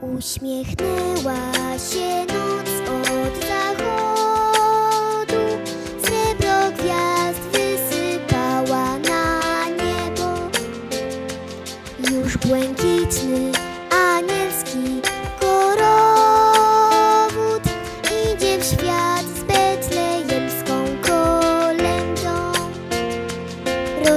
Uśmiechnęła się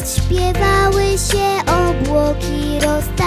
rozśpiewały się obłoki rozpływały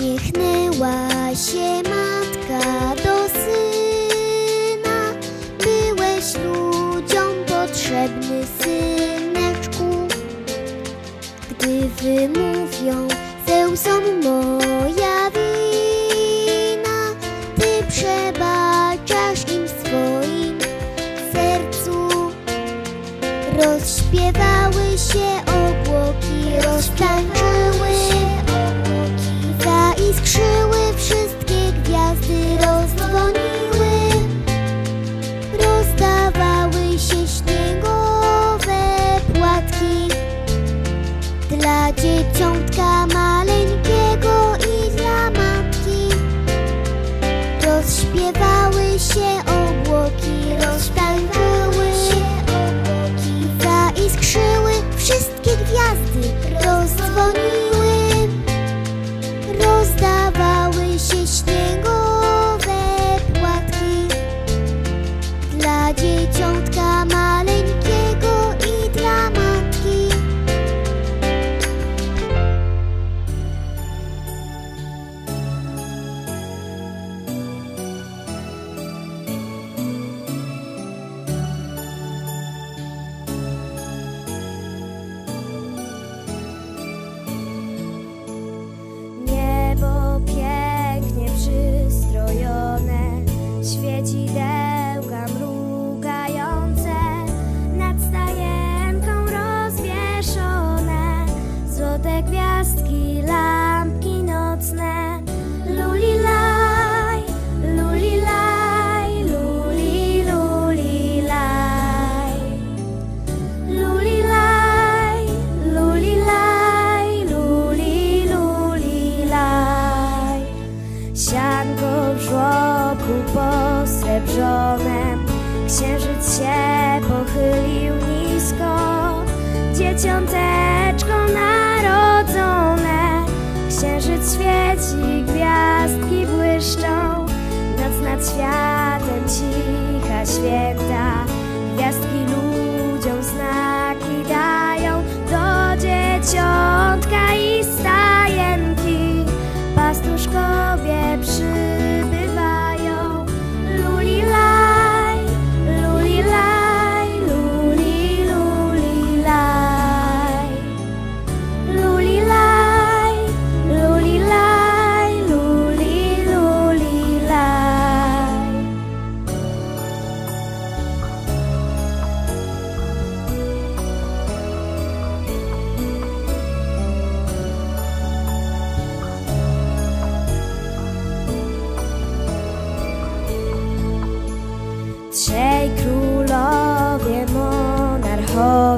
Uśmiechnęła się matka do syna. Byłeś ludziom potrzebny syneczku. Gdy wymówią ze łzą moja wina. Ty przebaczasz im w swoim sercu. Rozśpiewały się obłoki rozstań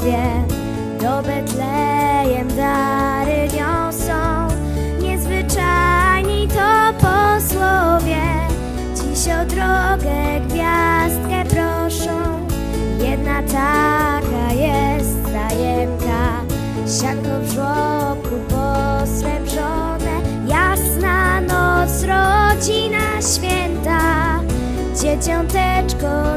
głowie do Betlejem dary niosą. Niezwyczajni to posłowie. Dziś o drogę gwiazdkę proszą. Jedna taka jest tajemka sianko w żłobku posrebrzone jasna noc rodzina święta. Dzieciąteczko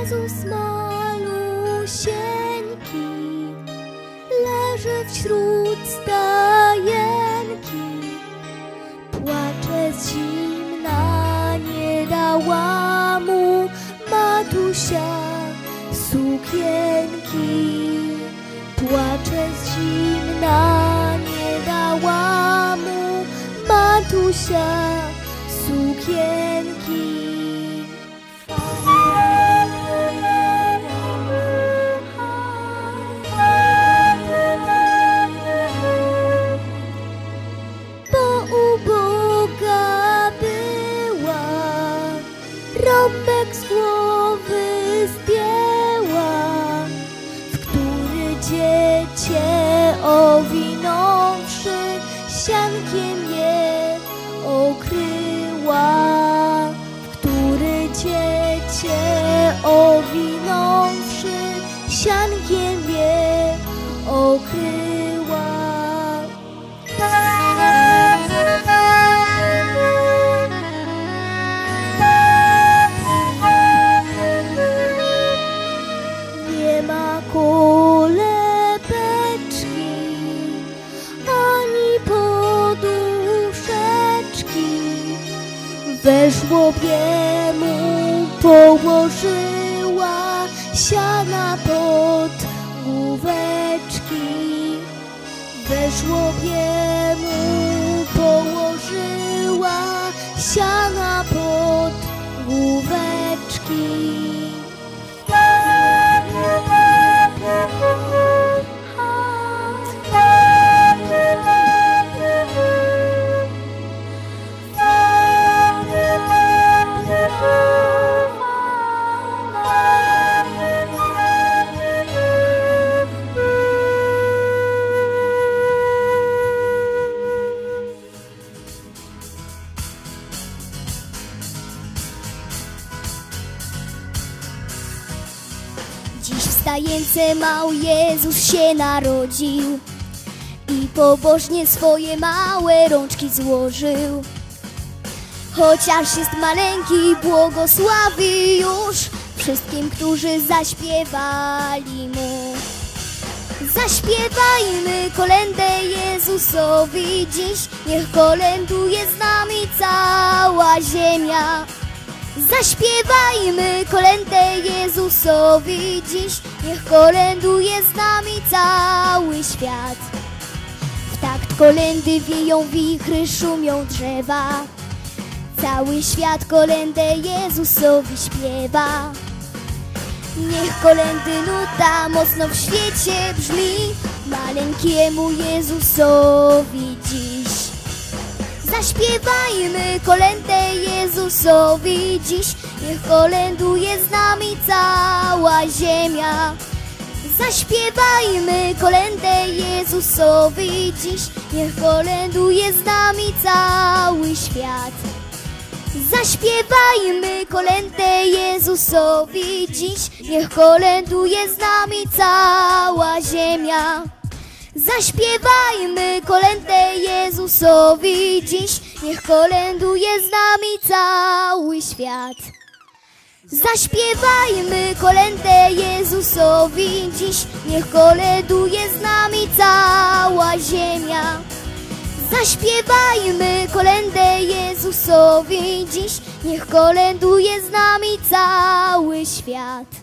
Jezus malusieńki leży wśród stajenki. Płacze z zimna, nie dała mu matusia sukienki. Płacze z zimna, nie dała mu matusia sukienki. We żłobie mu położyła siana pod główeczki. We żłobie mu położyła siana pod główeczki. Stajence mały Jezus się narodził i pobożnie swoje małe rączki złożył. Chociaż jest maleńki, błogosławi już wszystkim, którzy zaśpiewali mu. Zaśpiewajmy kolędę Jezusowi dziś, niech kolęduje z nami cała ziemia. Zaśpiewajmy kolędę Jezusowi dziś, niech kolęduje z nami cały świat. W takt kolendy wieją wichry, szumią drzewa. Cały świat kolędę Jezusowi śpiewa. Niech kolendy nuta mocno w świecie brzmi, maleńkiemu Jezusowi dziś. Zaśpiewajmy kolędę Jezusowi dziś, niech kolęduje z nami cała ziemia. Zaśpiewajmy kolędę Jezusowi dziś, niech kolęduje z nami cały świat. Zaśpiewajmy kolędę Jezusowi dziś, niech kolęduje z nami cała ziemia. Zaśpiewajmy kolędę Jezusowi dziś, niech kolęduje z nami cały świat. Zaśpiewajmy kolędę Jezusowi dziś, niech kolęduje z nami cała ziemia. Zaśpiewajmy kolędę Jezusowi dziś, niech kolęduje z nami cały świat.